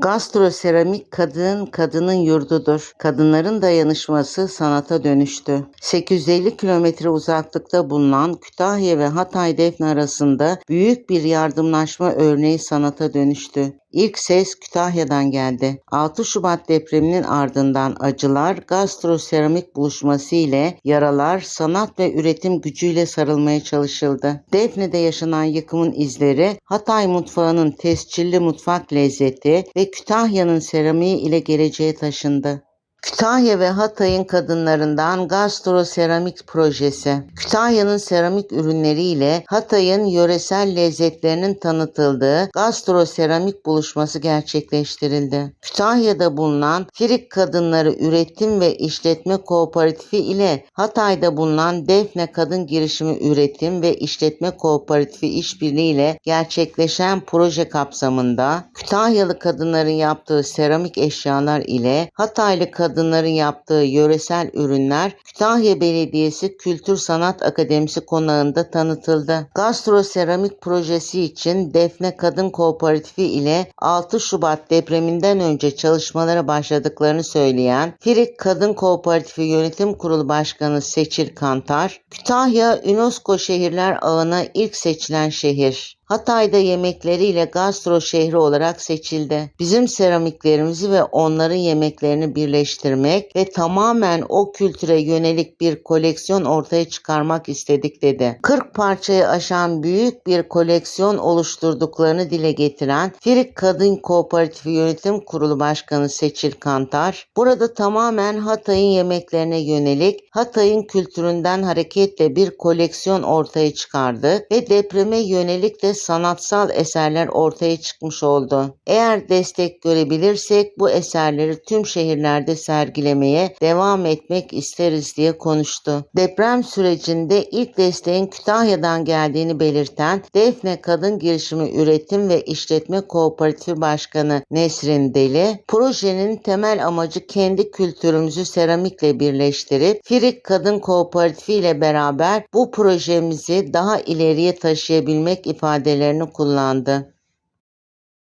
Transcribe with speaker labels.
Speaker 1: Gastroseramik kadın kadının yurdudur. Kadınların dayanışması sanata dönüştü. 850 kilometre uzaklıkta bulunan Kütahya ve Hatay Defne arasında büyük bir yardımlaşma örneği sanata dönüştü. İlk ses Kütahya'dan geldi. 6 Şubat depreminin ardından acılar gastroseramik buluşması ile yaralar sanat ve üretim gücüyle sarılmaya çalışıldı. Defne'de yaşanan yıkımın izleri Hatay mutfağının tescilli mutfak lezzeti ve Kütahya'nın seramiği ile geleceğe taşındı. Kütahya ve Hatay'ın kadınlarından gastroseramik projesi. Kütahya'nın seramik ürünleriyle Hatay'ın yöresel lezzetlerinin tanıtıldığı gastroseramik buluşması gerçekleştirildi. Kütahya'da bulunan Firik Kadınları Üretim ve İşletme Kooperatifi ile Hatay'da bulunan Defne Kadın Girişimi Üretim ve İşletme Kooperatifi işbirliği ile gerçekleşen proje kapsamında Kütahyalı kadınların yaptığı seramik eşyalar ile Hataylı kadınların yaptığı yöresel ürünler Kütahya Belediyesi Kültür Sanat Akademisi konağında tanıtıldı. Gastroseramik projesi için Defne Kadın Kooperatifi ile 6 Şubat depreminden önce çalışmalara başladıklarını söyleyen Firik Kadın Kooperatifi Yönetim Kurulu Başkanı Seçil Kantar, Kütahya UNESCO şehirler ağına ilk seçilen şehir. Hatay'da yemekleriyle gastro şehri olarak seçildi. Bizim seramiklerimizi ve onların yemeklerini birleştirmek ve tamamen o kültüre yönelik bir koleksiyon ortaya çıkarmak istedik dedi. 40 parçayı aşan büyük bir koleksiyon oluşturduklarını dile getiren Firik Kadın Kooperatifi Yönetim Kurulu Başkanı Seçil Kantar, burada tamamen Hatay'ın yemeklerine yönelik Hatay'ın kültüründen hareketle bir koleksiyon ortaya çıkardı ve depreme yönelik de sanatsal eserler ortaya çıkmış oldu. Eğer destek görebilirsek bu eserleri tüm şehirlerde sergilemeye devam etmek isteriz diye konuştu. Deprem sürecinde ilk desteğin Kütahya'dan geldiğini belirten Defne Kadın Girişimi Üretim ve İşletme Kooperatifi Başkanı Nesrin Deli, projenin temel amacı kendi kültürümüzü seramikle birleştirip Firik Kadın Kooperatifi ile beraber bu projemizi daha ileriye taşıyabilmek ifadelerini kullandı.